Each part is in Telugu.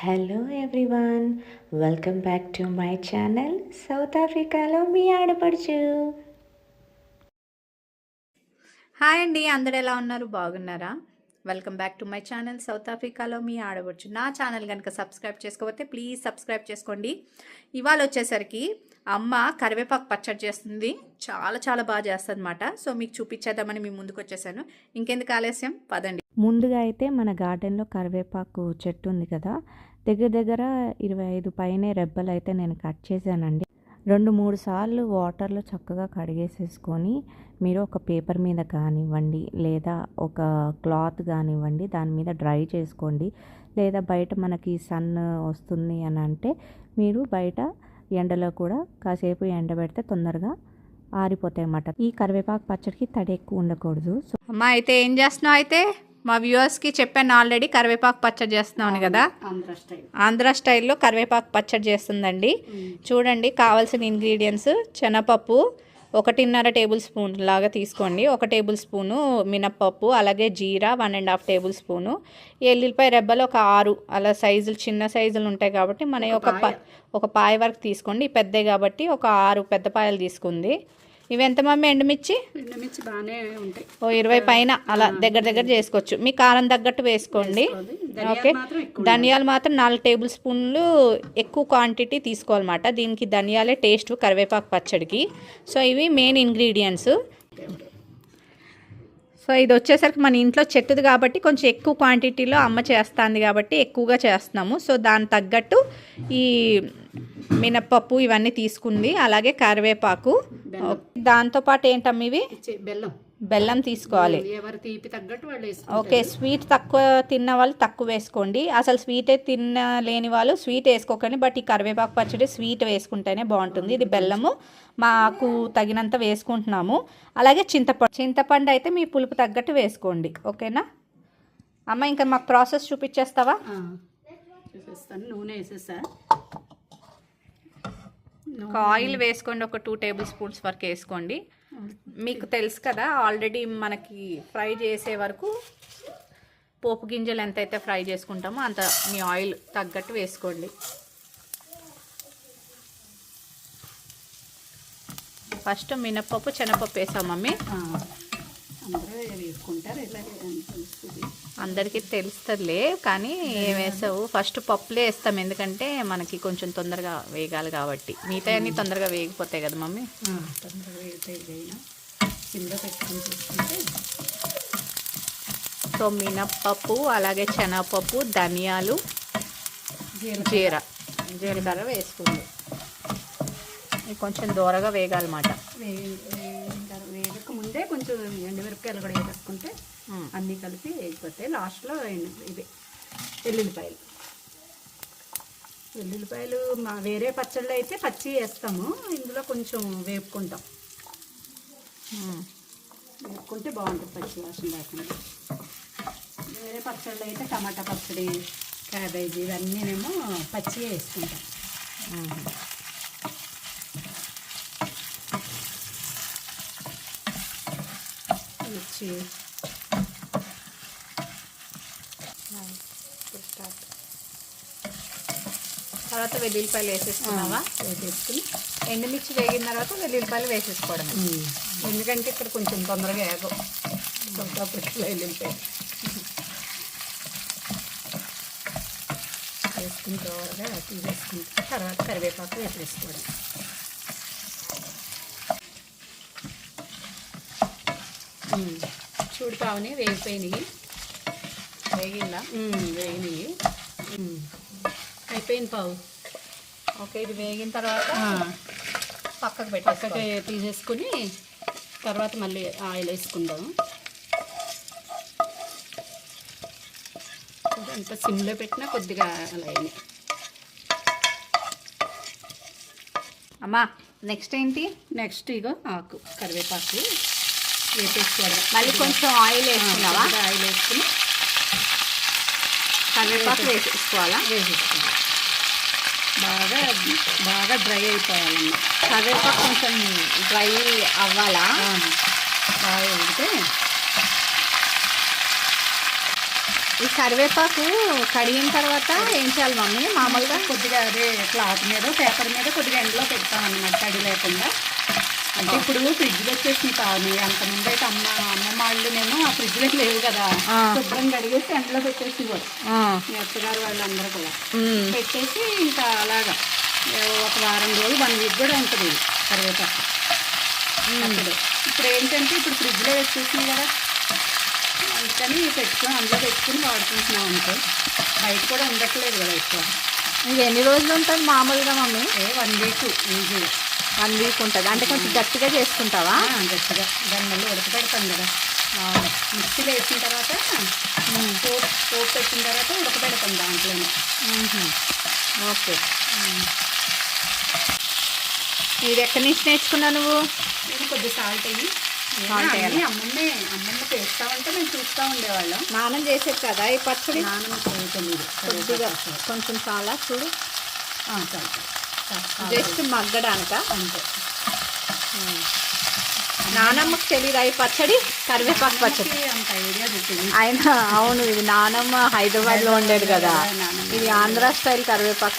Hello everyone welcome back to my channel south ఆఫ్రికాలో మీ ఆడపడుచు హాయ్ అండి అందరు ఎలా ఉన్నారు? బాగున్నారా? Welcome back to my channel south ఆఫ్రికాలో మీ ఆడవచ్చు నా ఛానల్ కనుక సబ్స్క్రైబ్ చేసుకోకపోతే ప్లీజ్ సబ్స్క్రైబ్ చేసుకోండి. ఇవాళ వచ్చేసరికి అమ్మ కరివేపాకు పచ్చడి చేస్తుంది. చాలా చాలా బాగా చేస్తుంది అనమాట సో మీకు చూపించేద్దామని మీ ముందుకు వచ్చేసాను. ఇంకెందుకు ఆలస్యం? పదండి. ముందుగా అయితే మన గార్డెన్లో కరివేపాకు చెట్టు ఉంది కదా దగ్గర దగ్గర ఇరవై ఐదు పైనే రెబ్బలు అయితే నేను కట్ చేశానండి. రెండు మూడు సార్లు వాటర్లో చక్కగా కడిగేసేసుకొని మీరు ఒక పేపర్ మీద కానివ్వండి లేదా ఒక క్లాత్ కానివ్వండి దాని మీద డ్రై చేసుకోండి. లేదా బయట మనకి సన్ వస్తుంది అని అంటే మీరు బయట ఎండలో కూడా కాసేపు ఎండబెడితే తొందరగా ఆరిపోతాయి అన్నమాట ఈ కరివేపాకు పచ్చడికి తడి ఎక్కువ ఉండకూడదు. సో అమ్మ అయితే ఏం చేస్తున్నావు అయితే? మా వ్యూవర్స్కి చెప్పాను ఆల్రెడీ కరివేపాకు పచ్చడి చేస్తున్నాను కదా. ఆంధ్ర స్టైల్ ఆంధ్ర స్టైల్లో కరివేపాకు పచ్చడి చేస్తుందండి. చూడండి కావాల్సిన ఇంగ్రీడియంట్స్ శనగపప్పు ఒకటిన్నర టేబుల్ స్పూన్ లాగా తీసుకోండి. ఒక టేబుల్ స్పూను మినప్పప్పు అలాగే jeera one and half table spoon ఎల్లుల్లిపాయ రెబ్బలు ఒక ఆరు అలా సైజులు చిన్న సైజులు ఉంటాయి కాబట్టి మన ఒక ఒక పాయ వరకు తీసుకోండి. పెద్దవి కాబట్టి ఒక ఆరు పెద్ద పాయలు తీసుకుంది. ఇవి ఎంత మమ్మీ ఎండుమిర్చి? ఎండుమిర్చి బాగానే ఉంటాయి. ఓ ఇరవై పైన అలా దగ్గర దగ్గర చేసుకోవచ్చు. మీ కారం తగ్గట్టు వేసుకోండి. ఓకే. ధనియాలు మాత్రం నాలుగు టేబుల్ స్పూన్లు ఎక్కువ క్వాంటిటీ తీసుకోవాలన్నమాట. దీనికి ధనియాలే టేస్ట్ కరివేపాకు పచ్చడికి. సో ఇవి మెయిన్ ఇంగ్రీడియంట్స్ సో ఇది వచ్చేసరికి మన ఇంట్లో చెట్టుది కాబట్టి కొంచెం ఎక్కువ క్వాంటిటీలో అమ్మ చేస్తుంది కాబట్టి ఎక్కువగా చేస్తున్నాము. సో దాని తగ్గట్టు ఈ మినప్పప్పు ఇవన్నీ తీసుకుంది. అలాగే కరివేపాకు. దాంతోపాటు ఏంటమ్మ ఇవి? బెల్లం. బెల్లం తీసుకోవాలి. ఎవరు తీపి తగ్గట్టు వాళ్ళు వేసుకుంటారు. ఓకే స్వీట్ తక్కువ తిన్న వాళ్ళు తక్కువ వేసుకోండి. అసలు స్వీటే తినలేని వాళ్ళు స్వీట్ వేసుకోకండి బట్ ఈ కరివేపాకు పచ్చడి స్వీట్ వేసుకుంటేనే బాగుంటుంది. ఇది బెల్లము మాకు తగినంత వేసుకుంటున్నాము. అలాగే చింతపండు చింతపండు అయితే మీ పులుపు తగ్గట్టు వేసుకోండి. ఓకేనా? అమ్మ ఇంకా మాకు ప్రాసెస్ చూపించేస్తావా? నూనె వేసేసా? ఆయిల్ వేసుకోండి ఒక టూ టేబుల్ స్పూన్స్ వరకు వేసుకోండి. మీకు తెలుసు కదా ఆల్రెడీ మనకి ఫ్రై చేసే వరకు పోపు గింజలు ఎంతైతే ఫ్రై చేసుకుంటామో అంత మీ ఆయిల్ తగ్గట్టు వేసుకోండి. ఫస్ట్ మినప్పప్పు శనగపప్పు వేసాం మమ్మీ. అందరికీ తెలుస్తుందిలే కానీ ఏం వేసావు? ఫస్ట్ పప్పులే వేస్తాం ఎందుకంటే మనకి కొంచెం తొందరగా వేగాలి కాబట్టి. మిగతా అన్నీ తొందరగా వేగిపోతాయి కదా మమ్మీ. వేగితే ఇదైనా. కింద పెట్టుకొని చేసుకుంటే. సో మినప్పప్పు అలాగే శనగపప్పు ధనియాలు జీర. జీలకర్ర వేసుకుంది ఇది కొంచెం దూరగా వేగాలన్నమాట. వేగక ముందే కొంచెం ఎండుమిరపకాయలు కూడా వేసేసుకుంటే అన్నీ కలిపి వేగిపోతాయి లాస్ట్లో ఇవి వెల్లుల్లిపాయలు వెల్లుల్లిపాయలు మా వేరే పచ్చళ్ళు అయితే పచ్చి వేస్తాము. ఇందులో కొంచెం వేపుకుంటాం. వేపుకుంటే బాగుంటుంది పచ్చి వాసన లేకుండా. వేరే పచ్చళ్ళు అయితే టమాటా పచ్చడి క్యాబేజీ ఇవన్నీనేమో పచ్చి వేసుకుంటాం. మిర్చి. తర్వాత వెల్లుల్లిపాయలు వేసేసుకున్నావా? వేసేసుకుని ఎండుమిర్చి వేగిన తర్వాత వెల్లుల్లిపాయలు వేసేసుకోవడం ఎందుకంటే ఇక్కడ కొంచెం తొందరగా ఏగో ఫ్రెష్లో వెళ్ళిపోయి వేసుకున్న తర్వాత తీసేసుకుంటే తర్వాత కరివేపాకు వేసేసుకోవడం. చూడు పావుని వేగిపోయినాయి. వేగిందా? వేగినాయి. అయిపోయింది పావు. ఓకే ఇది వేగిన తర్వాత పక్కకు పెట్టి పక్కకి తీసేసుకుని తర్వాత మళ్ళీ ఆయిల్ వేసుకుందాం. అంత సిమ్లో పెట్టినా కొద్దిగా అలా అయినాయి అమ్మా నెక్స్ట్ ఏంటి? నెక్స్ట్ ఇగో ఆకు కరివేపాకు వేసేసుకోవడం మళ్ళీ కొంచెం ఆయిల్ వేసుకున్నావా? ఆయిల్ వేసుకుని కరివేపాకు వేసేసుకోవాలా? వేసేసుకోవాలి. బాగా బాగా డ్రై అయిపోవాలన్నమాట. కరివేపాకు కొంచెం డ్రై అవ్వాలా? బాగా వేగితే ఈ కరివేపాకు కడిగిన తర్వాత ఏం చేయాలి మమ్మీ? మామూలుగా కొద్దిగా అదే క్లాత్ మీద పేపర్ మీద కొద్దిగా ఎండలో పెడతాం అన్నమాట తడి లేకుండా. అంటే ఇప్పుడు ఫ్రిడ్జ్లో వచ్చేసి పావుని అంతకుముందు అయితే అమ్మ అమ్మమ్మ వాళ్ళు నేను ఆ ఫ్రిడ్జ్లోకి లేవు కదా. శుభ్రం కడిగేసి ఎండలో పెట్టేసి ఆ, మీ అత్తగారు వాళ్ళందరూ కూడా. పెట్టేసి ఇంకా అలాగా. ఒక వారం రోజులు వన్ వీక్ కూడా ఉంటుంది కరివేపాకు. అప్పుడు. ఇప్పుడు ఏంటంటే ఇప్పుడు ఫ్రిడ్జ్లో వచ్చేసింది కదా. అందుకని పెట్టుకొని అందులో పెట్టుకుని వాడుకుంటున్నాం అంతే. బయట కూడా ఉండట్లేదు కదా ఎక్కువ. ఇది ఎన్ని రోజులు ఉంటుంది మామూలుగా మమ్మీ? ఏ వన్ వీక్ ఈజీగా వన్ వీక్ ఉంటుంది. అంటే కొంచెం గట్టిగా చేసుకుంటావా? గట్టిగా. దాన్ని మళ్ళీ ఉడకబెడతాం కదా. మిక్సీలో వేసిన తర్వాత పోపు పోపు పెట్టిన తర్వాత ఉడకబెడతాం దాంట్లోనే. ఓకే. ఇది ఎక్కడి నుంచి నేర్చుకున్నావు నువ్వు? ఇది కొద్ది సాల్ట్ అయ్యి. అమ్మమ్మే అమ్మమ్మ చేస్తామంటే మేము చూస్తూ ఉండేవాళ్ళం. స్నానం చేసేది కదా ఈ పచ్చడి? నాన్నమ్మ తెలియదు కొద్దిగా కొంచెం చాలా చూడు. చాలు జస్ట్ మగ్గడానిక? అంతే. నానమ్మకి తెలియదు ఈ పచ్చడి? కరివేపాకు పచ్చడి. ఆయన అవును ఇది నానమ్మ హైదరాబాద్లో ఉండేది కదా. ఇది ఆంధ్ర స్టైల్ కరివేపాకు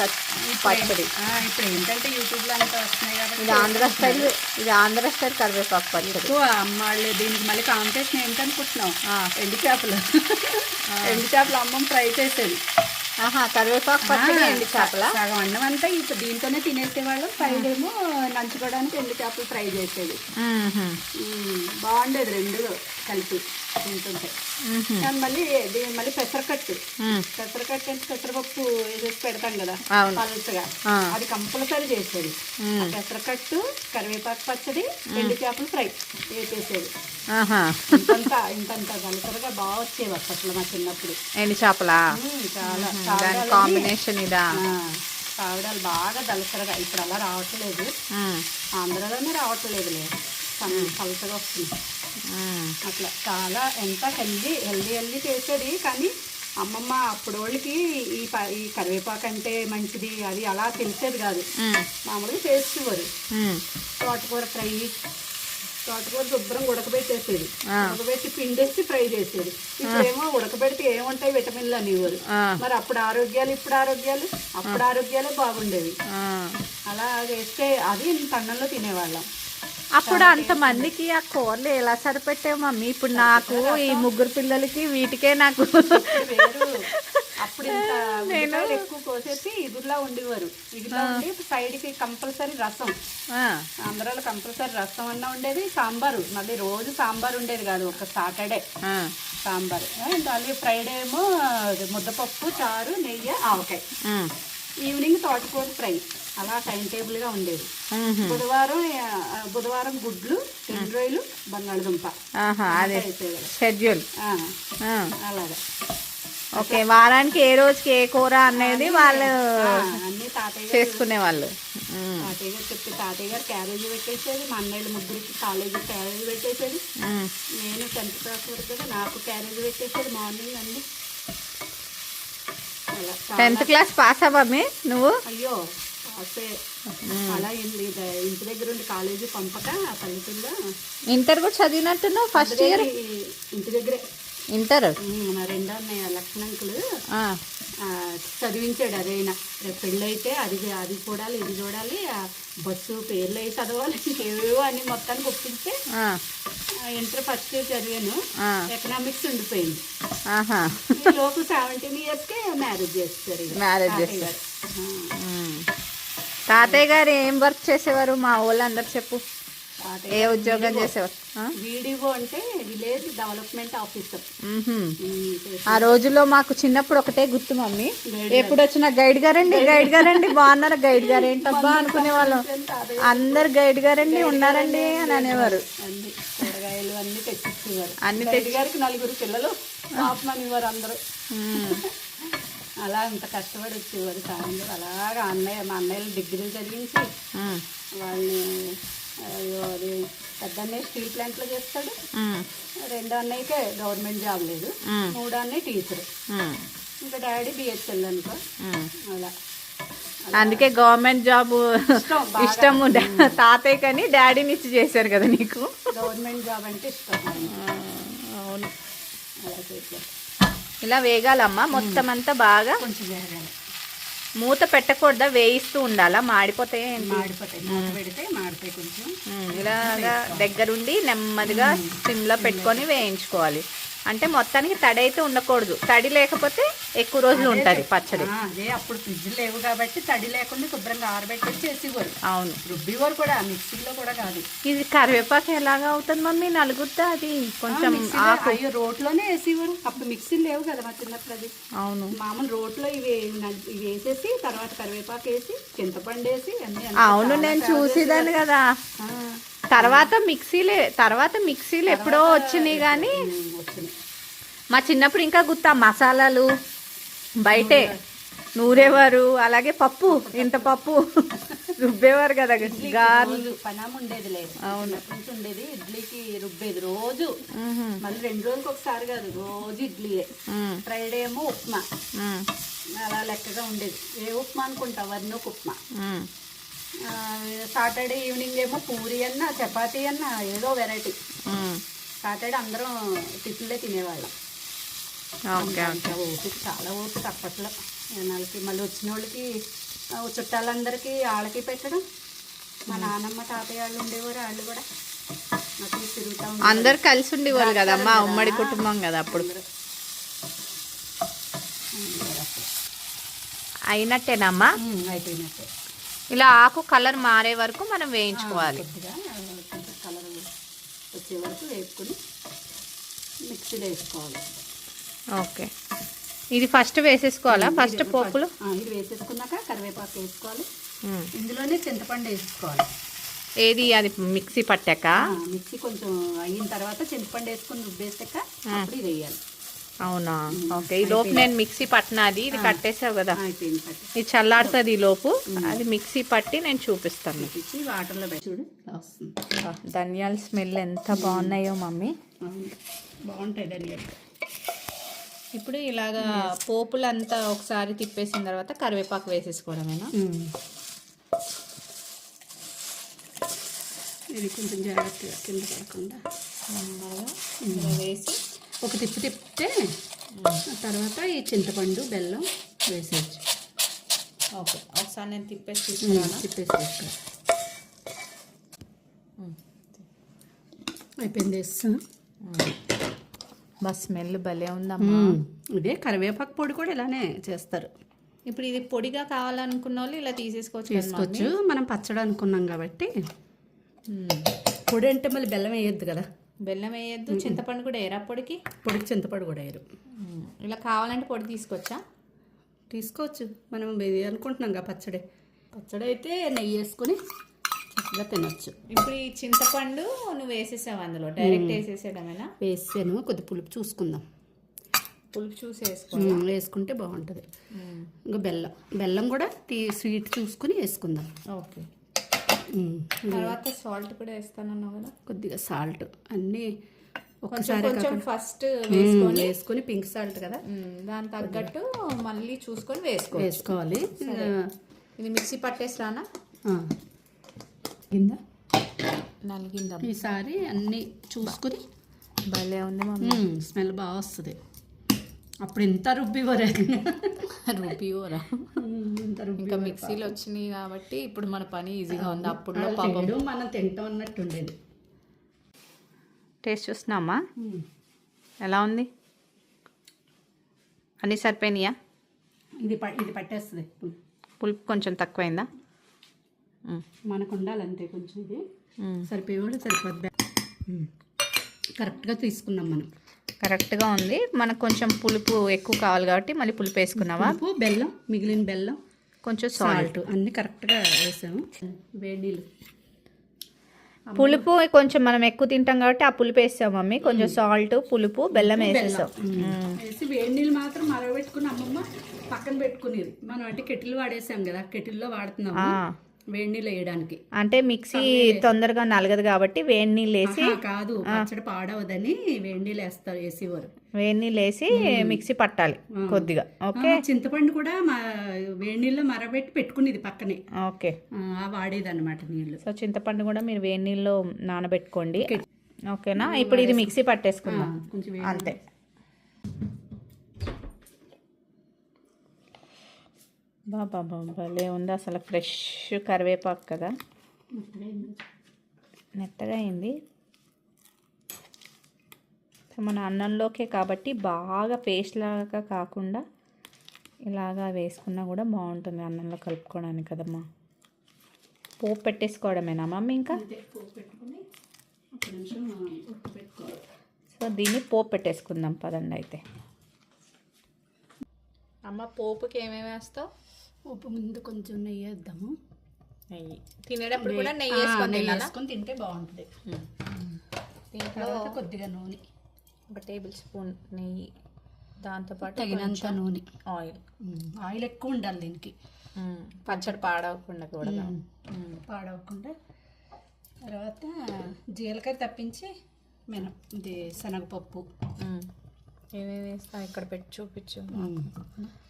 పచ్చడి. ఆ, ఇప్పుడు ఏంటంటే యూట్యూబ్లో అంతా వస్తున్నాయి కాబట్టి ఇది ఆంధ్ర స్టైల్ ఇది ఆంధ్ర స్టైల్ కరివేపాకు పచ్చడి. అమ్మాళ్ళు దీనికి మళ్ళీ కాంపిటీషన్ ఏంటనుకుంటున్నాం ఆ. ఎండు చేపలు. ఎండు చేపలు అమ్మమ్మ ఫ్రై చేసేది. ఆహా కరివేపాకు పచ్చడి ఎండి చేపల? సగం అన్నం అంతా ఇప్పుడు దీంతోనే తినేసేవాళ్ళం. సైడ్ ఏమో నంచుకోవడానికి ఎండు చేపలు ఫ్రై చేసేది. బాగుండేది రెండు. కలిపి తింటుంటే. కానీ మళ్ళీ దీని మళ్ళీ పెసరకట్టు పెసరకట్టు అంటే పెసరపప్పు వేసేసి పెడతాం కదా. పలుచగా. అది కంపల్సరీ చేసేది. పెసరకట్టు కరివేపాకు పచ్చడి ఎండు చేపలు ఫ్రై వేసేసేది. ఆహా. ఇంతంత ఇంతంత గలకరగా బాగా వచ్చేవి అప్పట్లో మా చిన్నప్పుడు. ఎండి చేపలా? చాలా దాని కాంబినేషన్ ఇదా? కావడాలు బాగా దలసరగా ఇప్పుడు అలా రావట్లేదు. ఆంధ్రాలోనే రావట్లేదులే. పలసగా వస్తుంది. అట్లా చాలా ఎంత హెల్దీ హెల్దీ హెల్దీ చేసేది కానీ అమ్మమ్మ అప్పుడు వాళ్ళకి ఈ ఈ కరివేపాకు అంటే మంచిది అది అలా తెలిసేది కాదు. మామూలుగా చేసేవారు. తోటకూర ఫ్రై తోటకూర శుభ్రం ఉడకబెట్టేసేది. ఉడకబెట్టి పిండేసి ఫ్రై చేసేది. ఇప్పుడేమో ఉడకబెడితే ఏముంటాయి విటమిన్లు అనేవారు మరి అప్పుడు ఆరోగ్యాలు ఇప్పుడు ఆరోగ్యాలు అప్పుడు ఆరోగ్యాలే బాగుండేవి. అలా చేస్తే అది ఇంత అన్నంలో తినేవాళ్ళం. అప్పుడు అంతమందికి ఆ కూరలు ఎలా సరిపెట్టావు మమ్మీ? ఇప్పుడు నాకు ఈ ముగ్గురు పిల్లలకి వీటికే నాకు అప్పుడు ఉల్లిపాయలు ఎక్కువ కోసేసి ఇగురులా ఉండేవారు ఇగురులా ఉండి సైడ్కి కంపల్సరీ రసం. ఆంధ్రాలో కంపల్సరీ రసం అన్నా ఉండేది సాంబారు. మళ్ళీ రోజు సాంబార్ ఉండేది కాదు ఒక సాటర్డే. సాంబార్. మళ్ళీ ఫ్రైడే ఏమో ముద్దపప్పు చారు నెయ్యి ఆవకాయ. ఈవినింగ్ తోటకూర ఫ్రై. అలా టైం టేబుల్గా ఉండేది. బుధవారం బుధవారం గుడ్లు రెండు రోజులు బంగాళదుంప. షెడ్యూల్. అలాగా. ఓకే వారానికి ఏ రోజుకి ఏ కూర అనేది వాళ్ళు చేసుకునే వాళ్ళు. తాతయ్య గారు చెప్పి తాతయ్య గారు క్యారేజీ పెట్టేసేది మా అన్నయ్యలు ముగ్గురికి కాలేజీ క్యారేజీ పెట్టేసేది. నేను టెన్త్ క్లాస్ వరకు కదా నాకు క్యారేజీ పెట్టేసేది మార్నింగ్ చాలా- టెన్త్ క్లాస్ పాస్ అవ్వమే నువ్వు? అయ్యో అలా ఇంటి దగ్గర ఉండి కాలేజీ పంపక ఆ పల్లెటూరులో ఇంటర్ కూడా చదివినట్టున్నావు ఫస్ట్ ఇయర్ ఇంటి దగ్గరే. ఇంటర్? మా రెండో లక్ష్మణ్ అంకుల్ చదివించాడు అదైనా. రేపు పెళ్ళైతే అది అది చూడాలి ఇది చూడాలి. బస్సు పేర్లు అవి చదవాలి. ఏవేవో అని మొత్తానికి ఒప్పిస్తే ఆ, ఇంటర్ ఫస్ట్ ఇయర్ చదివాను. ఎకనామిక్స్ ఉండిపోయింది. లోపు సెవెంటీన్ ఇయర్స్కే మ్యారేజ్ చేస్తారు. మ్యారేజ్ చేస్తారు. తాతయ్య గారు ఏం వర్క్ చేసేవారు? మా వాళ్ళందరూ చెప్పు. ఏ ఉద్యోగం. చేసేవారు? అంటే విలేజ్ డెవలప్మెంట్ ఆఫీసర్. ఆ రోజుల్లో మాకు చిన్నప్పుడు ఒకటే గుర్తు మమ్మీ. ఎప్పుడు వచ్చినా గైడ్ గారండి గైడ్ గారండి బాగున్నారా? గైడ్ గారు ఏంటబ్బా అనుకునే వాళ్ళం. అందరు గైడ్ గారండి ఉన్నారండి అని అనేవారు. అన్ని కూరగాయలు అన్ని తెచ్చిచ్చేవారు. అన్ని రెడ్డి గారికి నలుగురు పిల్లలు అందరూ. అలా ఇంత కష్టపడి వచ్చేవారు సాయంత్రం అలాగా అన్నయ్య మా అన్నయ్యలు డిగ్రీలు చదివించి. వాళ్ళని అది పెద్ద అన్నయ్య స్టీల్ ప్లాంట్లో చేస్తాడు. రెండో అన్నయ్యకే గవర్నమెంట్ జాబ్ లేదు. మూడో అన్నయ్య టీచర్. ఇంకా డాడీ బిహెచ్ఎల్ అనుకో. అలా అందుకే గవర్నమెంట్ జాబ్ ఇష్టం. ఇష్టము తాతయ్య కానీ డాడీని ఇచ్చి చేశారు కదా నీకు గవర్నమెంట్ జాబ్ అంటే ఇష్టం. అవును అలా చేశారు ఇలా వేగాలమ్మా. మొత్తం అంతా బాగా కొంచెం వేగాలి. మూత పెట్టకూడదా? వేయిస్తూ ఉండాలా? మాడిపోతాయి మాడిపోతాయి. మూత పెడితే మాడిపోయి కొంచెం ఉమ్, ఇలాగా దగ్గరుండి నెమ్మదిగా సిమ్లో పెట్టుకొని వేయించుకోవాలి. అంటే మొత్తానికి తడి అయితే ఉండకూడదు. తడి లేకపోతే ఎక్కువ రోజులు ఉంటుంది పచ్చడి. అదే అప్పుడు ఫ్రిడ్జ్ లేవు కాబట్టి తడి లేకుండా శుభ్రంగా ఆరబెట్టి చేసేవారు. అవును. రుబ్బేవారు కూడా మిక్సీలో కూడా కాదు. ఇది కరివేపాకు ఎలాగా అవుతుంది మమ్మీ? నలుగుతా అది? కొంచెం అయ్యో రోట్లోనే వేసేవారు. అప్పుడు మిక్సీలు లేవు కదా మా చిన్నప్పుడు అది. అవును. మామూలు రోట్లో ఇవి ఇవి వేసేసి తర్వాత కరివేపాకు వేసి చింతపండు వేసి అవును నేను చూసేదాన్ని కదా. తర్వాత మిక్సీలే తర్వాత మిక్సీలు ఎప్పుడో వచ్చినాయి కానీ మా చిన్నప్పుడు ఇంకా గుర్తా మసాలాలు బయటే. నూరేవారు అలాగే పప్పు ఇంత పప్పు. రుబ్బేవారు కదా గార్లు పనామ ఉండేది లేదు అవును. ఉండేది ఇడ్లీకి రుబ్బేది రోజు. మళ్ళీ రెండు రోజులకి ఒకసారి కాదు రోజు ఇడ్లీయే. ఫ్రైడే ఏమో ఉప్మా. అలా లెక్కగా ఉండేది. ఏ ఉప్మా అనుకుంటా వర్ణకు ఉప్మా. సాటర్డే ఈవినింగ్ ఏమో పూరి అన్న చపాతీ అన్న ఏదో వెరైటీ. సాటర్డే అందరం టిఫిన్లే తినేవాళ్ళం. ఓకే ఓపిక చాలా ఓపిక అప్పట్లో. జనాలకి మళ్ళీ వచ్చిన వాళ్ళకి చుట్టాలందరికీ వాళ్ళకి పెట్టడం. మా నాన్నమ్మ తాతయ్య వాళ్ళు ఉండేవారు వాళ్ళు కూడా. తిరుగుతూ ఉండేవారు. అందరు కలిసి ఉండేవాళ్ళు కదమ్మా ఉమ్మడి కుటుంబం కదా అప్పుడు. అయినట్టేనమ్మా? అయిపోయినట్టే. ఇలా ఆకు కలర్ మారే వరకు మనం వేయించుకోవాలి. కలర్ వచ్చే వరకు వేసుకుని మిక్సీలో వేసుకోవాలి. ఓకే. ఇది ఫస్ట్ వేసేసుకోవాలా? ఫస్ట్ పోపులు? ఇది వేసేసుకున్నాక కరివేపాకు వేసుకోవాలి. ఇందులోనే చింతపండు వేసుకోవాలి. ఏది? అది మిక్సీ పట్టాక? మిక్సీ కొంచెం అయిన తర్వాత చింతపండు వేసుకుని రుబ్బేసాక అప్పుడు ఇది వేయాలి. అవునా? ఓకే. ఈ లోపు నేను మిక్సీ పట్టినది ఇది కట్టేసావు కదా. ఇది చల్లారుతుంది ఈ లోపు. అది మిక్సీ పట్టి నేను చూపిస్తాను. వాటర్లో చూడు. ధనియాల స్మెల్ ఎంత బాగున్నాయో మమ్మీ. బాగుంటాయి ధనియాలు. ఇప్పుడు ఇలాగా పోపులంతా ఒకసారి తిప్పేసిన తర్వాత కరివేపాకు వేసేసుకోవడమేనా? ఇది కొంచెం జాగ్రత్తగా కింద పడకుండా. ఇందులో వేసి ఒక తిప్పు తిప్పితే తర్వాత ఈ చింతపండు బెల్లం వేసేయచ్చు. ఓకే. ఒకసారి నేను తిప్పేసి తీసుకున్నాను తిప్పేసేయచ్చు అయిపోయింది వేస్తాం. బస్ స్మెల్ భలే ఉందమ్మా. ఇదే కరివేపాకు పొడి కూడా ఇలానే చేస్తారు. ఇప్పుడు ఇది పొడిగా కావాలనుకున్న వాళ్ళు ఇలా తీసేసుకోవచ్చు? తీసుకోవచ్చు. మనం పచ్చడి అనుకున్నాం కాబట్టి. పొడి అంటే మళ్ళీ బెల్లం వేయద్దు కదా. బెల్లం వేయద్దు చింతపండు కూడా వేయరా పొడికి? పొడికి చింతపండు కూడా వేయరు. ఇలా కావాలంటే పొడి తీసుకొచ్చా తీసుకోవచ్చు. మనం అనుకుంటున్నాం కదా పచ్చడి. పచ్చడి అయితే నెయ్యి వేసుకొని చక్కగా తినొచ్చు. ఇప్పుడు ఈ చింతపండు నువ్వు వేసేసావు అందులో డైరెక్ట్ వేసేసేయడమేనా వేసాను కొద్ది పులుపు చూసుకుందాం. పులుపు చూసి వేసుకో వేసుకుంటే బాగుంటుంది. ఇంకా బెల్లం బెల్లం కూడా తీ స్వీట్ చూసుకుని వేసుకుందాం. ఓకే. తర్వాత సాల్ట్ కూడా వేస్తానన్నావు కదా? కొద్దిగా సాల్ట్ అన్నీ కొంచెం ఒక్కసారి కొంచెం ఫస్ట్ వేసుకొని వేసుకొని పింక్ సాల్ట్ కదా? దాని తగ్గట్టు మళ్ళీ చూసుకొని వేసుకో వేసుకోవాలి. ఇది మిక్సీ పట్టేసిరానా ఆ. కింద నలిగిందా ఈసారి అన్నీ చూసుకుని భలే ఉంది మమ్మీ. స్మెల్ బాగా వస్తుంది. అప్పుడు ఇంత రుబ్బివరే రూపీయోరా ఇంత రుబ్బి ఇంకా మిక్సీలు వచ్చినాయి కాబట్టి ఇప్పుడు మన పని ఈజీగా ఉంది. అప్పుడులో పాపం మనం తింటాం అన్నట్టు ఉండేది. టేస్ట్ చూస్తున్నామా ఎలా ఉంది? అన్నీ సరిపోయినాయా? ఇది ఇది పట్టేస్తుంది. పులుపు కొంచెం తక్కువైందా. మనకు ఉండాలి అంతే కొంచెం ఇది. మ్మ్. సరిపోయేవాడు సరిపోద్ది. కరెక్ట్గా తీసుకున్నాం మనం. కరెక్ట్గా ఉంది. మనకు కొంచెం పులుపు ఎక్కువ కావాలి కాబట్టి మళ్ళీ పులుపు వేసుకున్నావా? ఉప్పు బెల్లం మిగిలిన బెల్లం కొంచెం సాల్ట్ అన్నీ కరెక్ట్గా వేసాము. వేడి నీళ్ళు. పులుపు కొంచెం మనం ఎక్కువ తింటాం కాబట్టి ఆ పులుపు వేసాం మమ్మీ. కొంచెం సాల్ట్ పులుపు బెల్లం వేసేసాం. వేసి వేడి నీళ్ళు మాత్రం మరగబెట్టుకుని అమ్మమ్మ పక్కన పెట్టుకునేది. మనం అంటే కెటిల్ వాడేసాం కదా కెటిల్లో వాడుతున్నాము. ఆ. వేడి నీళ్ళు వేయడానికి. అంటే మిక్సీ తొందరగా నలగదు కాబట్టి వేడి నీళ్ళు వేసి కాదు పచ్చడి పాడవదని వేడి నీళ్ళు వేస్తారు వేసేవారు. వేడి నీళ్ళు వేసి మిక్సీ పట్టాలి కొద్దిగా ఓకే? చింతపండు కూడా మా వేడి నీళ్ళు మరగబెట్టి పెట్టుకునేది పక్కనే. ఓకే. వాడేది అనమాట నీళ్ళు. సో చింతపండు కూడా మీరు వేడి నీళ్ళు నానబెట్టుకోండి. ఓకేనా? ఇప్పుడు ఇది మిక్సీ పట్టేసుకుందాం. అంతే. బాబా భలే ఉంది అసలు. ఫ్రెష్ కరివేపాకు కదా. మెత్తగా అయింది. మన అన్నంలోకే కాబట్టి బాగా పేస్ట్ లాగా కాకుండా ఇలాగా వేసుకున్నా కూడా బాగుంటుంది అన్నంలో కలుపుకోవడానికి కదమ్మా. పోపు పెట్టేసుకోవడమేనా మమ్మీ ఇంకా? సో దీన్ని పోపు పెట్టేసుకుందాం పదండి అయితే. అమ్మ పోపుకి ఏమేమి వేస్తావు? ఉప్పు ముందు కొంచెం నెయ్యి వేద్దాము. నెయ్యి. తినేటప్పుడు కూడా నెయ్యి వేసుకొని నెయ్యి? వేసుకొని తింటే బాగుంటుంది. దీంట్లో తర్వాత కొద్దిగా నూనె. ఒక టేబుల్ స్పూన్ నెయ్యి. దాంతోపాటు తగినంత నూనె. ఆయిల్. ఆయిల్ ఎక్కువ ఉండాలి దీనికి. పచ్చడి పాడవకుండా కూడా పాడవకుండా. తర్వాత జీలకర్ర తప్పించి మిన ఇది శనగపప్పు. ఏమేమి వేస్తాం ఇక్కడ పెట్టి చూపించు.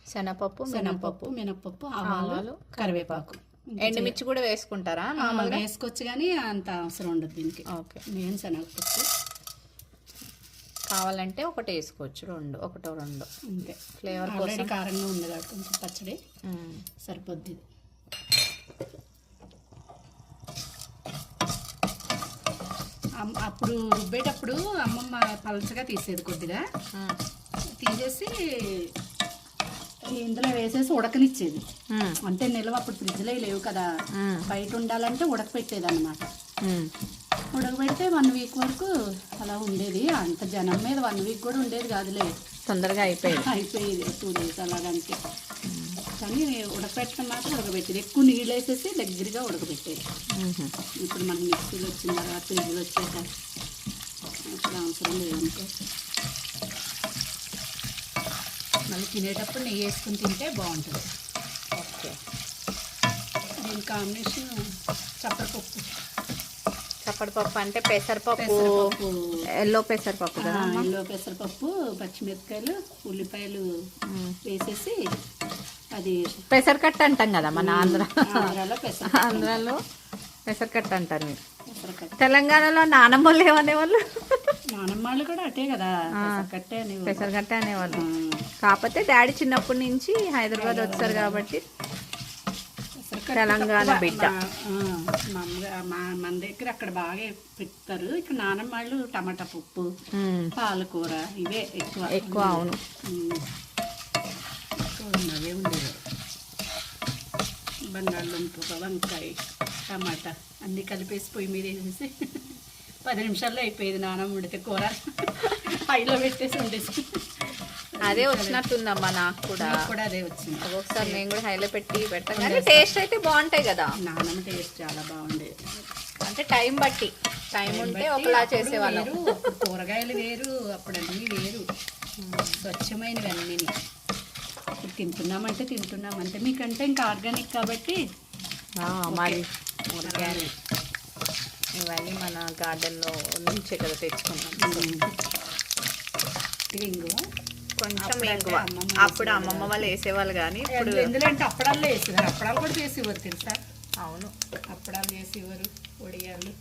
శనగపప్పు శనగపప్పు మినపప్పు మినపప్పు ఆవాలు, కరివేపాకు. ఎండుమిర్చి కూడా వేసుకుంటారా మామూలుగా? వేసుకోవచ్చు కానీ అంత అవసరం ఉండదు దీనికి. ఓకే. నేను శనగపప్పు. కావాలంటే ఒకటి వేసుకోవచ్చు రెండు ఒకటో రెండు. అంతే. ఫ్లేవర్ కోసం. కారంగా ఉంది కాబట్టి కొంచెం పచ్చడి. సరిపోద్ది ఇది. అమ్- అప్పుడు రుబ్బేటప్పుడు అమ్మమ్మ పలచగా తీసేది కొద్దిగా. తీసేసి ఇందులో వేసేసి ఉడకనిచ్చేది. అంటే నిల్వ అప్పుడు ఫ్రిడ్జ్లో లేవు కదా. బయట ఉండాలంటే ఉడకపెట్టేది అనమాట. ఉడకబెడితే వన్ వీక్ వరకు అలా ఉండేది. అంత జనం మీద వన్ వీక్ కూడా ఉండేది కాదులే. తొందరగా అయిపోయింది. అయిపోయేది. టూ డేస్ అలాగంటే కానీ ఉడకపెట్టడం మాత్రం ఉడకబెట్టేది ఎక్కువ నీళ్ళు వేసేసి దగ్గరగా ఉడకబెట్టేది మ్మ్. ఇప్పుడు మనకి మిక్సీలు వచ్చిన తర్వాత ఫ్రిడ్జ్లు వచ్చాక అసలు అవసరం లేదనుకో మళ్ళీ తినేటప్పుడు నెయ్యి వేసుకుని తింటే బాగుంటుంది. ఓకే. దీని కాంబినేషన్ చప్పరపప్పు చప్పటిపప్పు అంటే పెసరపప్పు ఎల్లో పెసరపప్పు కదా? ఇందులో పెసరపప్పు పచ్చిమిరపకాయలు ఉల్లిపాయలు వేసేసి అది పెసరకట్ట అంటాం కదా మన ఆంధ్ర. ఆంధ్రాలో పెసర ఆంధ్రాలో పెసరకట్ట అంటారు మీరు. తెలంగాణలో నానమ్మలు ఏమనేవాళ్ళు? నానమ్మాళ్ళు కూడా అటే కదా పెసరకట్టే అని పెసరకట్ట అనేవాళ్ళు. కాకపోతే డాడీ చిన్నప్పటి నుంచి హైదరాబాద్ వచ్చారు కాబట్టి తెలంగాణ బిడ్డ. మన దగ్గర అక్కడ బాగా పెడతారు. ఇక్కడ నానమ్మాళ్ళు టమాటా పప్పు. పాలకూర ఇవే ఎక్కువ. ఎక్కువ అవును. అవే ఉండేవి. బంగాళదుంప వంకాయ టమాటా అన్నీ కలిపేసి పొయ్యి మీద వేసేసి పది నిమిషాల్లో అయిపోయేది నానమ్మ ఉడితే కూర. హైలో పెట్టేసి ఉండేసి అదే వచ్చినట్టుందమ్మా నాకు కూడా. కూడా అదే వచ్చింది. ఒక్కొక్కసారి నేను కూడా హైలో పెట్టి పెడతాం కానీ టేస్ట్ అయితే బాగుంటాయి కదా. నానమ్మ టేస్ట్ చాలా బాగుండేది అంటే టైం బట్టి టైం ఉంటే ఒకలా చేసేవాళ్ళం. కూరగాయలు వేరు అప్పుడు అన్నీ వేరు స్వచ్ఛమైనవి అన్నీ ఇప్పుడు తింటున్నామంటే తింటున్నామంటే మీకంటే ఇంకా ఆర్గానిక్ కాబట్టి మరి ఆర్గానిక్ ఇవన్నీ మన గార్డెన్లో నుంచే కదా తెచ్చుకున్నాం. ఇంగువ. కొంచెం అప్పుడు అమ్మమ్మ వాళ్ళు వేసేవాళ్ళు కానీ ఇప్పుడు ఎందుకంటే అప్పడాల్లో వేసేవారు. అప్పడాలు కూడా చేసేవారు తెలుసా? అవును. అప్పడాలు చేసేవారు వడియాలు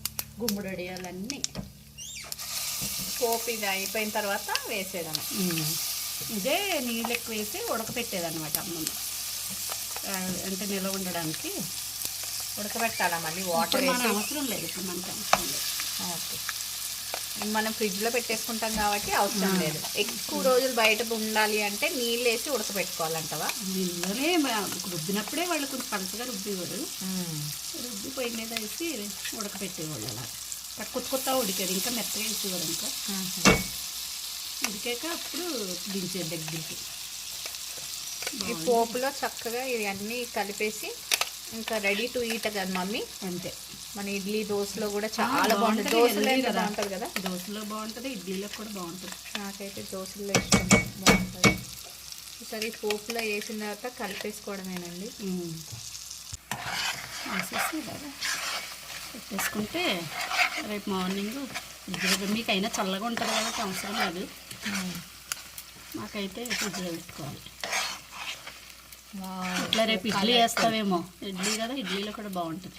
గుమ్మడి వడియాలు అన్నీ. పోపు ఇది అయిపోయిన తర్వాత వేసేయడం ఇదే నీళ్ళు ఎక్కువ వేసి ఉడకపెట్టేదన్నమాట అమ్మమ్మ అంటే నిల్వ ఉండడానికి ఉడకబెట్టాలా మళ్ళీ వాటర్ మన అవసరం లేదు ఇప్పుడు మనకి అవసరం లేదు. ఓకే. మనం ఫ్రిడ్జ్లో పెట్టేసుకుంటాం కాబట్టి అవసరం లేదు. ఎక్కువ రోజులు బయట ఉండాలి అంటే నీళ్ళు వేసి ఉడకబెట్టుకోవాలంటవా నిన్ననే రుబ్బినప్పుడే వాళ్ళు కొంచెం పలచగా రుబ్బేవారు. రుబ్బి పొయ్యి మీద వేసి ఉడకపెట్టేవాళ్ళు అలా. కొత్త కొత్త ఉడికేది ఇంకా మెత్తగా వేసేవారు ఇంకా. ఉడికాక అప్పుడు దించేది దగ్గరికి. ఈ పోపులో చక్కగా ఇవి అన్నీ కలిపేసి ఇంకా రెడీ టు ఈట్ కదా మమ్మీ? అంతే. మన ఇడ్లీ దోశలో కూడా చాలా బాగుంటది, దోశలో కదా. బాగుంటుంది కదా? దోశలో బాగుంటుంది ఇడ్లీలో కూడా బాగుంటుంది. నాకైతే దోశలో ఇష్టం. బాగుంటుంది. ఈసారి పోపులో వేసిన తర్వాత కలిపేసుకోవడమేనండి. వేసేసి ఇలాగా పెట్టేసుకుంటే రేపు మార్నింగ్ ఫ్రిడ్జ్లో మీకైనా చల్లగా ఉంటుంది కాబట్టి అవసరం లేదు. మాకైతే ఫ్రిడ్జ్లో పెట్టుకోవాలి. ఇట్లా రేపు ఇడ్లీ వేస్తావేమో ఇడ్లీ కదా ఇడ్లీలో కూడా బాగుంటుంది.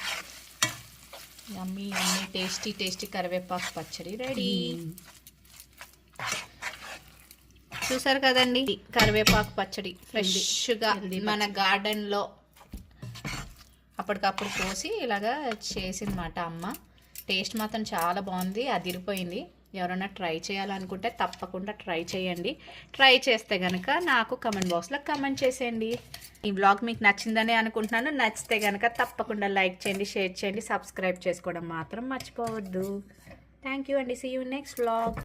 యమ్మీ యమ్మీ టేస్టీ టేస్టీ కరివేపాకు పచ్చడి రెడీ. చూసారు కదండి? కరివేపాకు పచ్చడి ఫ్రెష్గా మన గార్డెన్లో అప్పటికప్పుడు కోసి ఇలాగా చేసిందన్నమాట అమ్మ. టేస్ట్ మాత్రం చాలా బాగుంది అదిరిపోయింది. ఎవరైనా ట్రై చేయాలనుకుంటే తప్పకుండా ట్రై చేయండి. ట్రై చేస్తే కనుక నాకు కమెంట్ బాక్స్లో కమెంట్ చేసేయండి. ఈ బ్లాగ్ మీకు నచ్చిందని అనుకుంటున్నాను. నచ్చితే కనుక తప్పకుండా లైక్ చేయండి షేర్ చేయండి సబ్స్క్రైబ్ చేసుకోవడం మాత్రం మర్చిపోవద్దు. థ్యాంక్ యూ అండి. See you next blog